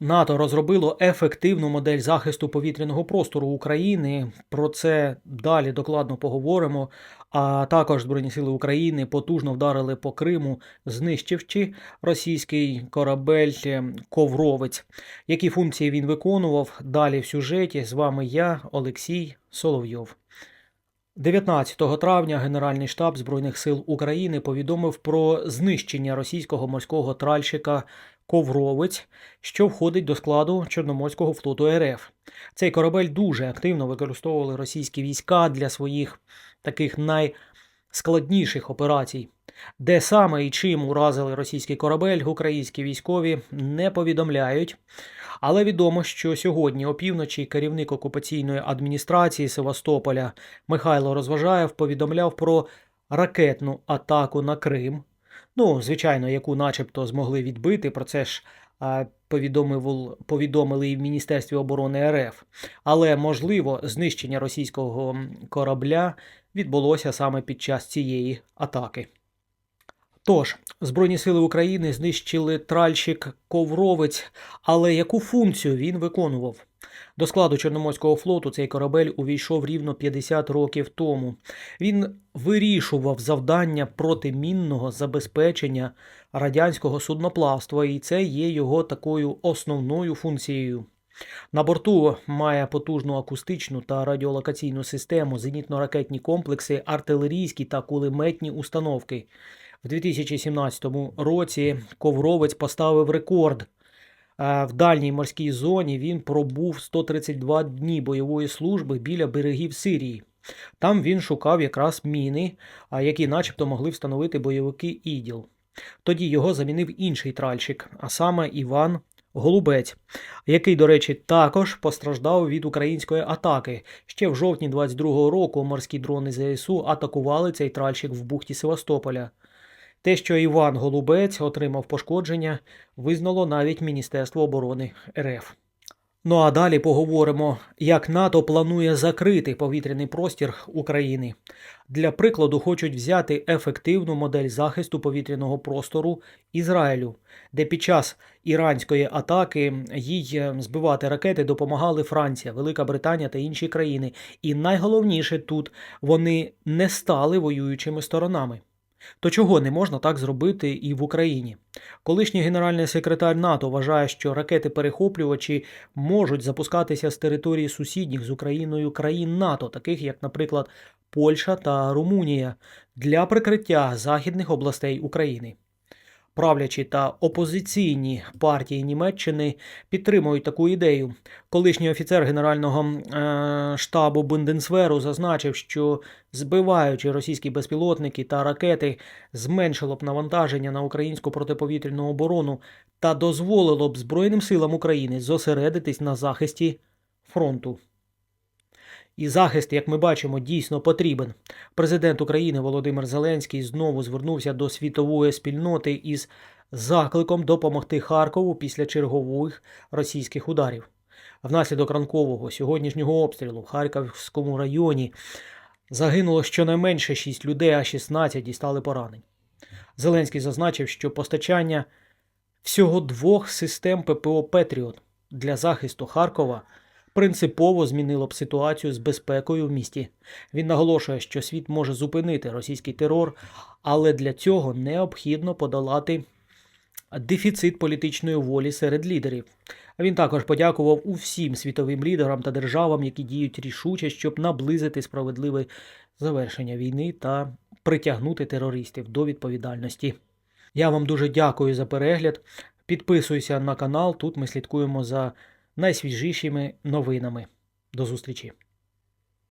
НАТО розробило ефективну модель захисту повітряного простору України. Про це далі докладно поговоримо. А також Збройні сили України потужно вдарили по Криму, знищивши російський корабель е, Ковровець. Які функції він виконував? Далі в сюжеті з вами я, Олексій Соловйов. 19 травня Генеральний штаб Збройних сил України повідомив про знищення російського морського тральщика Ковровець, що входить до складу Чорноморського флоту РФ. Цей корабель дуже активно використовували російські війська для своїх таких найскладніших операцій. Де саме і чим уразили російський корабель, українські військові не повідомляють. Але відомо, що сьогодні опівночі керівник окупаційної адміністрації Севастополя Михайло Розважаєв повідомляв про ракетну атаку на Крим. Ну, звичайно, яку начебто змогли відбити. Про це ж повідомив, повідомили і в Міністерстві оборони РФ. Але можливо, знищення російського корабля відбулося саме під час цієї атаки. Тож, Збройні сили України знищили тральщик Ковровець, але яку функцію він виконував? До складу Чорноморського флоту цей корабель увійшов рівно 50 років тому. Він вирішував завдання протимінного забезпечення радянського судноплавства, і це є його такою основною функцією. На борту має потужну акустичну та радіолокаційну систему, зенітно-ракетні комплекси, артилерійські та кулеметні установки. В 2017 році Ковровець поставив рекорд. Е, В дальній морській зоні він пробув 132 дні бойової служби біля берегів Сирії. Там він шукав якраз міни, які начебто могли встановити бойовики іділ. Тоді його замінив інший тральщик, а саме Іван Голубець, який, до речі, також постраждав від української атаки. Ще в жовтні 22-го року морські дрони ЗСУ атакували цей тральщик в бухті Севастополя. Те, що Іван Голубець отримав пошкодження, визнало навіть Міністерство оборони РФ. Ну а далі поговоримо, як НАТО планує закрити повітряний простір України. Для прикладу хочуть взяти ефективну модель захисту повітряного простору Ізраїлю, де під час іранської атаки їй е, збивати ракети допомагали Франція, Велика Британія та інші країни. І найголовніше тут вони не стали воюючими сторонами. То чого не можна так зробити і в Україні? Колишній генеральний секретар НАТО вважає, що ракети-перехоплювачі можуть запускатися з території сусідніх з Україною країн НАТО, таких як, наприклад, Польща та Румунія, для прикриття західних областей України. Правлячі та опозиційні партії Німеччини підтримують таку ідею. Колишній офіцер Генерального е, штабу Бунденсверу зазначив, що збиваючи російські безпілотники та ракети, зменшило б навантаження на українську протиповітряну оборону та дозволило б Збройним силам України зосередитись на захисті фронту. І захист, як ми бачимо, дійсно потрібен. Президент України Володимир Зеленський знову звернувся до світової спільноти із закликом допомогти Харкову після чергових російських ударів. Внаслідок ранкового сьогоднішнього обстрілу в Харківському районі загинуло щонайменше 6 людей, а 16 дістали поранень. Зеленський зазначив, що постачання всього двох систем ППО Петріот для захисту Харкова принципово змінило б ситуацію з безпекою в місті. Він наголошує, що світ може зупинити російський терор, але для цього необхідно подолати дефіцит політичної волі серед лідерів. Він також подякував усім світовим лідерам та державам, які діють рішуче, щоб наблизити справедливе завершення війни та притягнути терористів до відповідальності. Я вам дуже дякую за перегляд. Підписуйся на канал. Тут ми слідкуємо за найсвіжішими новинами. До зустрічі!